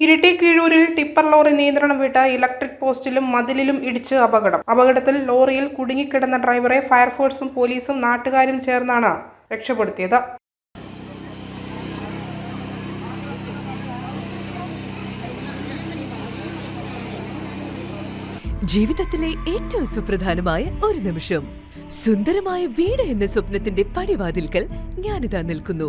Iritty കീഴൂരിൽ tipper lorry നിയന്ത്രണം വിട്ട electric പോസ്റ്റിലും മതിലിലും ഇടിച്ച് അപകടം. അപകടത്തിൽ ലോറിയിൽ കുടുങ്ങിക്കിടന്ന ഡ്രൈവറെ ഫയർഫോഴ്സും പോലീസും നാട്ടുകാരും ചേർന്നാണ് രക്ഷപ്പെടുത്തിയത്. ജീവിതത്തിലെ ഏറ്റവും സുപ്രധാനമായ ഒരു നിമിഷം. സുന്ദരമായ വീട് എന്ന സ്വപ്നത്തിന്റെ പടിവാതിൽക്കൽ ഞാനിതാ നിൽക്കുന്നു.